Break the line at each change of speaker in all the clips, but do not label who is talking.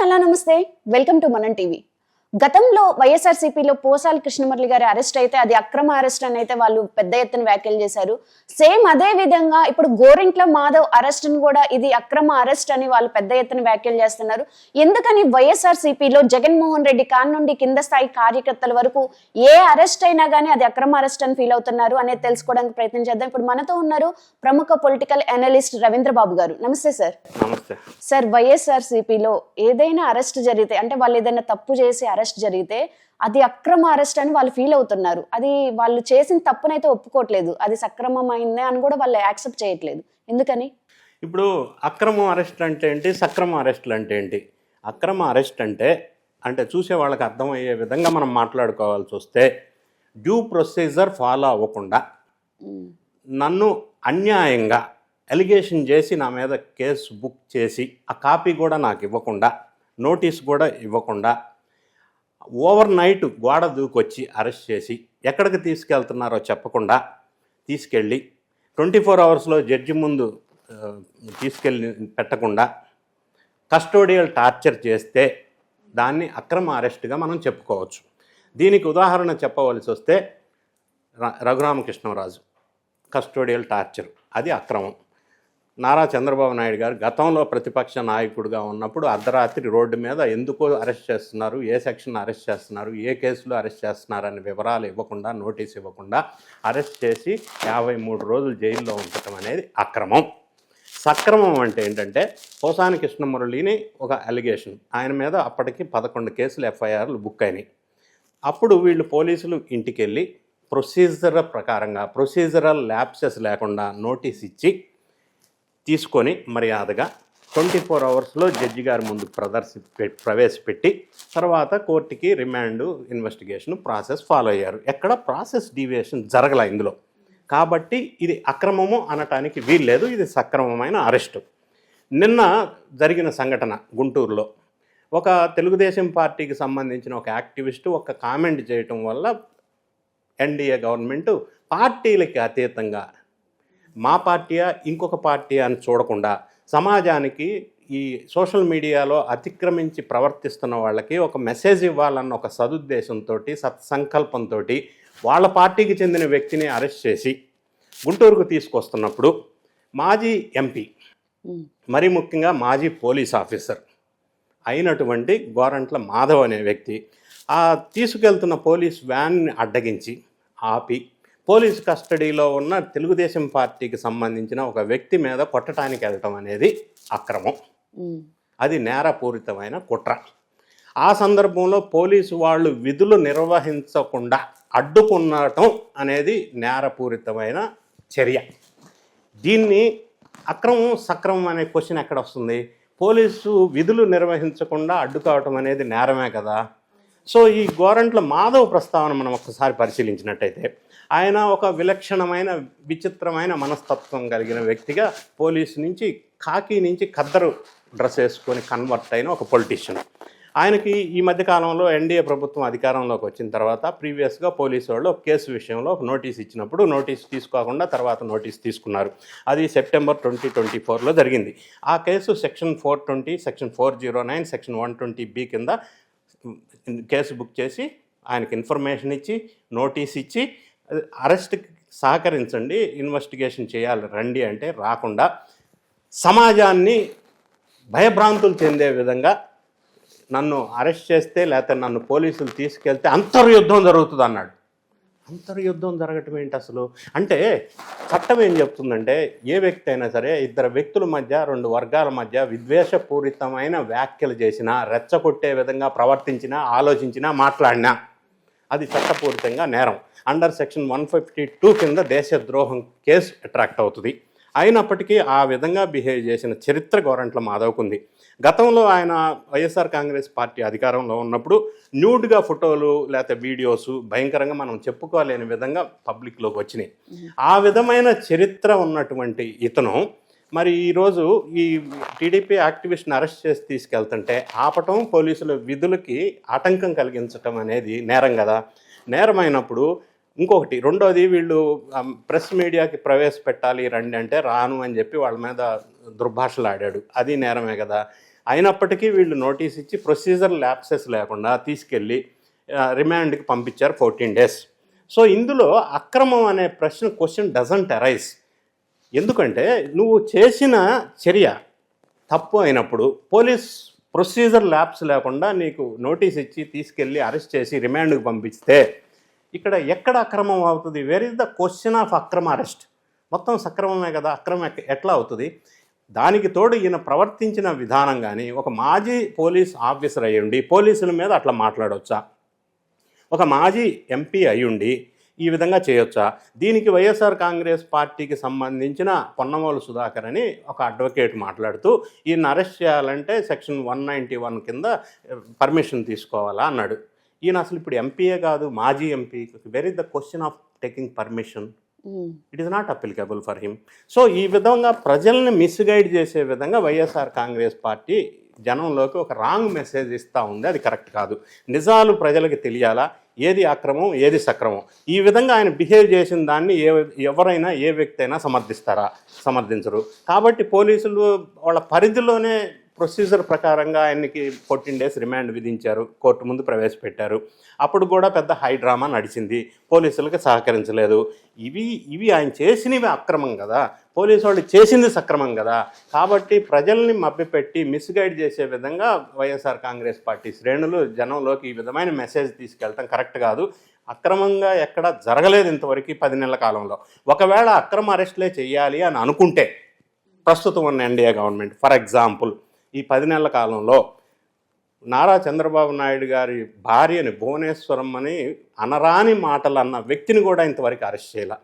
Hello నమస్తే welcome to మనం TV. గతంలో వైఎస్ఆర్సీపీలో పోసాల కృష్ణమురళి గారి అరెస్ట్ అయితే అది అక్రమ అరెస్ట్ అని అయితే వాళ్ళు పెద్ద ఎత్తున వ్యాఖ్యలు చేశారు. సేమ్ అదే విధంగా ఇప్పుడు గోరింట్ల మాధవ్ అరెస్ట్ కూడా ఇది అక్రమ అరెస్ట్ అని వాళ్ళు పెద్ద ఎత్తున వ్యాఖ్యలు చేస్తున్నారు. ఎందుకని వైఎస్ఆర్సీపీలో జగన్మోహన్ రెడ్డి కాన్ నుండి కింద స్థాయి కార్యకర్తల వరకు ఏ అరెస్ట్ అయినా కానీ అది అక్రమ అరెస్ట్ అని ఫీల్ అవుతున్నారు అనేది తెలుసుకోవడానికి ప్రయత్నం చేద్దాం. ఇప్పుడు మనతో ఉన్నారు ప్రముఖ పొలిటికల్ అనలిస్ట్ రవీంద్ర బాబు గారు. నమస్తే సార్.
నమస్తే.
సార్ వైఎస్ఆర్సీపీలో ఏదైనా అరెస్ట్ జరిగితే అంటే వాళ్ళు ఏదైనా తప్పు చేసి అరెస్ట్ జరిగితే అది అక్రమ అరెస్ట్ అని వాళ్ళు ఫీల్ అవుతున్నారు. అది వాళ్ళు చేసిన తప్పునైతే ఒప్పుకోవట్లేదు. అది సక్రమమైందే అని కూడా వాళ్ళు యాక్సెప్ట్ చేయట్లేదు. ఎందుకని?
ఇప్పుడు అక్రమ అరెస్ట్ అంటే ఏంటి? సక్రమ అరెస్టులు అంటే ఏంటి? అక్రమ అరెస్ట్ అంటే అంటే చూసే వాళ్ళకి అర్థమయ్యే విధంగా మనం మాట్లాడుకోవాల్సి వస్తే డ్యూ ప్రొసీజర్ ఫాలో అవ్వకుండా నన్ను అన్యాయంగా ఎలిగేషన్ చేసి నా మీద కేసు బుక్ చేసి ఆ కాపీ కూడా నాకు ఇవ్వకుండా నోటీస్ కూడా ఇవ్వకుండా ఓవర్ నైట్ గోడ దూకొచ్చి అరెస్ట్ చేసి ఎక్కడికి తీసుకెళ్తున్నారో చెప్పకుండా తీసుకెళ్ళి ట్వంటీ ఫోర్ అవర్స్లో జడ్జి ముందు తీసుకెళ్ళి పెట్టకుండా కస్టోడియల్ టార్చర్ చేస్తే దాన్ని అక్రమ అరెస్ట్గా మనం చెప్పుకోవచ్చు. దీనికి ఉదాహరణ చెప్పవలసి వస్తే ర- రఘురామకృష్ణరాజు. Custodial torture. అది అక్రమం. నారా చంద్రబాబు నాయుడు గారు గతంలో ప్రతిపక్ష నాయకుడిగా ఉన్నప్పుడు అర్ధరాత్రి రోడ్డు మీద ఎందుకు అరెస్ట్ చేస్తున్నారు ఏ సెక్షన్ అరెస్ట్ చేస్తున్నారు ఏ కేసులో అరెస్ట్ చేస్తున్నారు అనే వివరాలు ఇవ్వకుండా నోటీస్ ఇవ్వకుండా అరెస్ట్ చేసి యాభై మూడు రోజులు జైల్లో ఉంచడం అనేది అక్రమం. సక్రమం అంటే ఏంటంటే పోసాని కృష్ణమురళిని ఒక అలిగేషన్ ఆయన మీద అప్పటికి పదకొండు కేసులు ఎఫ్ఐఆర్లు బుక్ అయినాయి. అప్పుడు వీళ్ళు పోలీసులు ఇంటికి వెళ్ళి ప్రొసీజర్ ప్రకారంగా ప్రొసీజరల్ ల్యాప్సెస్ లేకుండా నోటీస్ ఇచ్చి తీసుకొని మర్యాదగా ట్వంటీ ఫోర్ అవర్స్లో జడ్జి గారి ముందు ప్రదర్శి పె- ప్రవేశపెట్టి తర్వాత కోర్టుకి రిమాండ్ ఇన్వెస్టిగేషన్ ప్రాసెస్ ఫాలో అయ్యారు. ఎక్కడ? ప్రాసెస్ డీవియేషన్ జరగల ఇందులో. కాబట్టి ఇది అక్రమము అనటానికి వీల్లేదు. ఇది సక్రమమైన అరెస్టు. నిన్న జరిగిన సంఘటన గుంటూరులో. ఒక తెలుగుదేశం పార్టీకి సంబంధించిన ఒక యాక్టివిస్టు ఒక కామెంట్ చేయటం వల్ల ఎన్డీఏ గవర్నమెంట్ పార్టీలకి అతీతంగా మా పార్టీయా ఇంకొక పార్టీ అని చూడకుండా సమాజానికి ఈ సోషల్ మీడియాలో అతిక్రమించి ప్రవర్తిస్తున్న వాళ్ళకి ఒక మెసేజ్ ఇవ్వాలన్న ఒక సదుద్దేశంతో సత్సంకల్పంతో వాళ్ళ పార్టీకి చెందిన వ్యక్తిని అరెస్ట్ చేసి గుంటూరుకు తీసుకొస్తున్నప్పుడు మాజీ ఎంపీ మరి ముఖ్యంగా మాజీ పోలీస్ ఆఫీసర్ అయినటువంటి గోరంట్ల మాధవ్ అనే వ్యక్తి ఆ తీసుకెళ్తున్న పోలీస్ వ్యాన్ని అడ్డగించి ఆపి పోలీస్ కస్టడీలో ఉన్న తెలుగుదేశం పార్టీకి సంబంధించిన ఒక వ్యక్తి మీద కొట్టడానికి వెళ్ళటం అనేది అక్రమం. అది నేరపూరితమైన కుట్ర. ఆ సందర్భంలో పోలీసు వాళ్ళు విధులు నిర్వహించకుండా అడ్డుకున్నటం అనేది నేరపూరితమైన చర్య. దీన్ని అక్రమం సక్రమం అనే క్వశ్చన్ ఎక్కడ వస్తుంది? పోలీసు విధులు నిర్వహించకుండా అడ్డుకోవటం అనేది నేరమే కదా? సో ఈ గోరంట్ల మాధవ ప్రస్తావన మనం ఒకసారి పరిశీలించినట్టయితే ఆయన ఒక విలక్షణమైన విచిత్రమైన మనస్తత్వం కలిగిన వ్యక్తిగా పోలీసు నుంచి కాకి నుంచి ఖద్దరు డ్రెస్ వేసుకొని కన్వర్ట్ అయిన ఒక పొలిటీషియన్. ఆయనకి ఈ మధ్యకాలంలో ఎన్డీఏ ప్రభుత్వం అధికారంలోకి వచ్చిన తర్వాత ప్రీవియస్గా పోలీసు వాళ్ళు ఒక కేసు విషయంలో ఒక నోటీస్ ఇచ్చినప్పుడు నోటీస్ తీసుకోకుండా తర్వాత నోటీస్ తీసుకున్నారు. అది సెప్టెంబర్ ట్వంటీ ట్వంటీ ఫోర్లో జరిగింది. ఆ case section four twenty section four zero nine section one twenty B కింద కేసు బుక్ చేసి ఆయనకి ఇన్ఫర్మేషన్ ఇచ్చి నోటీస్ ఇచ్చి అరెస్ట్ సహకరించండి ఇన్వెస్టిగేషన్ చేయాలి రండి అంటే రాకుండా సమాజాన్ని భయభ్రాంతులు చెందే విధంగా నన్ను అరెస్ట్ చేస్తే లేకపోతే నన్ను పోలీసులు తీసుకెళ్తే అంతర్యుద్ధం జరుగుతుంది అన్నాడు. అంతర్యుద్ధం జరగటం ఏంటి అసలు? అంటే చట్టం ఏం చెప్తుందంటే ఏ వ్యక్తి అయినా సరే ఇద్దరు వ్యక్తుల మధ్య రెండు వర్గాల మధ్య విద్వేషపూరితమైన వ్యాఖ్యలు చేసినా రెచ్చగొట్టే విధంగా ప్రవర్తించినా ఆలోచించినా మాట్లాడినా అది చట్టపూరితంగా నేరం. Under section one fifty two కింద దేశద్రోహం కేసు అట్రాక్ట్ అవుతుంది. అయినప్పటికీ ఆ విధంగా బిహేవ్ చేసిన చరిత్ర గోరంట్ల మాధవ్కుంది. గతంలో ఆయన వైఎస్ఆర్ కాంగ్రెస్ పార్టీ అధికారంలో ఉన్నప్పుడు న్యూడ్గా ఫోటోలు లేకపోతే వీడియోస్ భయంకరంగా మనం చెప్పుకోలేని విధంగా పబ్లిక్లోకి వచ్చినాయి. ఆ విధమైన చరిత్ర ఉన్నటువంటి ఇతను మరి ఈరోజు ఈ టీడీపీ యాక్టివిస్ట్ని అరెస్ట్ చేసి తీసుకెళ్తుంటే ఆపటం పోలీసుల విధులకి ఆటంకం కలిగించటం అనేది నేరం కదా. నేరమైనప్పుడు ఇంకొకటి రెండోది వీళ్ళు ప్రెస్ మీడియాకి ప్రవేశపెట్టాలి రండి అంటే రాను అని చెప్పి వాళ్ళ మీద దుర్భాషలు ఆడాడు. అది నేరమే కదా. అయినప్పటికీ వీళ్ళు నోటీస్ ఇచ్చి ప్రొసీజర్ ల్యాప్సెస్ లేకుండా తీసుకెళ్ళి రిమాండ్కి పంపించారు ఫోర్టీన్ డేస్. సో ఇందులో అక్రమం అనే ప్రశ్న క్వశ్చన్ డజంట్ అరైజ్. ఎందుకంటే నువ్వు చేసిన చర్య తప్పు అయినప్పుడు పోలీస్ ప్రొసీజర్ ల్యాబ్స్ లేకుండా నీకు నోటీస్ ఇచ్చి తీసుకెళ్ళి అరెస్ట్ చేసి రిమాండ్కి పంపిస్తే ఇక్కడ ఎక్కడ అక్రమం అవుతుంది? Where is the question of అక్రమ అరెస్ట్ మొత్తం సక్రమమే కదా అక్రమం ఎట్లా అవుతుంది? దానికి తోడు ఈయన ప్రవర్తించిన విధానం కానీ ఒక మాజీ పోలీస్ ఆఫీసర్ అయ్యుండి పోలీసుల మీద అట్లా మాట్లాడవచ్చా ఒక మాజీ ఎంపీ అయ్యుండి ఈ విధంగా చేయొచ్చా? దీనికి వైఎస్ఆర్ కాంగ్రెస్ పార్టీకి సంబంధించిన పొన్నమోలు సుధాకర్ అని ఒక అడ్వకేట్ మాట్లాడుతూ ఈయన అరెస్ట్ చేయాలంటే సెక్షన్ వన్ నైంటీ వన్ కింద eh, పర్మిషన్ తీసుకోవాలా అన్నాడు. ఈయన అసలు ఇప్పుడు ఎంపీయే కాదు మాజీ MP where is the question of taking permission it is not applicable for him so ఈ విధంగా ప్రజల్ని మిస్గైడ్ చేసే విధంగా వైఎస్ఆర్ కాంగ్రెస్ పార్టీ జనంలోకి ఒక రాంగ్ మెసేజ్ ఇస్తూ ఉంది. అది కరెక్ట్ కాదు. నిజాలు ప్రజలకు తెలియాలా? ఏది అక్రమం ఏది సక్రమం? ఈ విధంగా ఆయన బిహేవ్ చేసిన దాన్ని ఏ ఎవరైనా ఏ వ్యక్తి అయినా సమర్థిస్తారా? సమర్థించరు. కాబట్టి పోలీసులు వాళ్ళ పరిధిలోనే ప్రొసీజర్ ప్రకారంగా ఆయనకి ఫోర్టీన్ డేస్ రిమాండ్ విధించారు. కోర్టు ముందు ప్రవేశపెట్టారు. అప్పుడు కూడా పెద్ద హై డ్రామా నడిచింది. పోలీసులకు సహకరించలేదు. ఇవి ఇవి ఆయన చేసినవి అక్రమం కదా. పోలీసు వాళ్ళు చేసింది సక్రమం కదా. కాబట్టి ప్రజల్ని మభ్యపెట్టి మిస్గైడ్ చేసే విధంగా వైఎస్ఆర్ కాంగ్రెస్ పార్టీ శ్రేణులు జనంలోకి ఈ విధమైన మెసేజ్ తీసుకెళ్ళటం కరెక్ట్ కాదు. అక్రమంగా ఎక్కడ జరగలేదు ఇంతవరకు పది నెలల కాలంలో. ఒకవేళ అక్రమ అరెస్ట్లే చేయాలి అని అనుకుంటే ప్రస్తుతం ఉన్న ఎన్డీఏ గవర్నమెంట్ ఫర్ ఎగ్జాంపుల్ ఈ పది నెలల కాలంలో నారా చంద్రబాబు నాయుడు గారి భార్యని భువనేశ్వరం అని అనరాని మాటలు అన్న వ్యక్తిని కూడా ఇంతవరకు అరెస్ట్ చేయాల.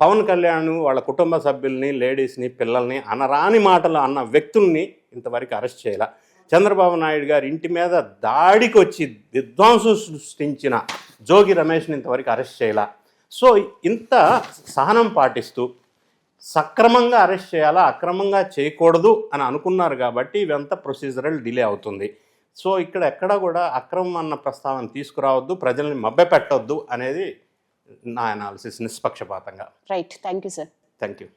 పవన్ కళ్యాణ్ వాళ్ళ కుటుంబ సభ్యుల్ని లేడీస్ని పిల్లల్ని అనరాని మాటలు అన్న వ్యక్తుల్ని ఇంతవరకు అరెస్ట్ చేయాల. చంద్రబాబు నాయుడు గారి ఇంటి మీద దాడికి వచ్చి విధ్వంసం సృష్టించిన జోగి రమేష్ని ఇంతవరకు అరెస్ట్ చేయాల. సో ఇంత సహనం పాటిస్తూ సక్రమంగా అరెస్ట్ చేయాలా? అక్రమంగా చేయకూడదు అని అనుకున్నారు కాబట్టి ఇవంతా ప్రొసీజరల్ డిలే అవుతుంది. సో ఇక్కడ ఎక్కడ కూడా అక్రమం అన్న ప్రస్తావన తీసుకురావద్దు ప్రజల్ని మభ్యపెట్టొద్దు అనేది నా అనాలిసిస్ నిష్పక్షపాతంగా.
Right thank you sir
thank you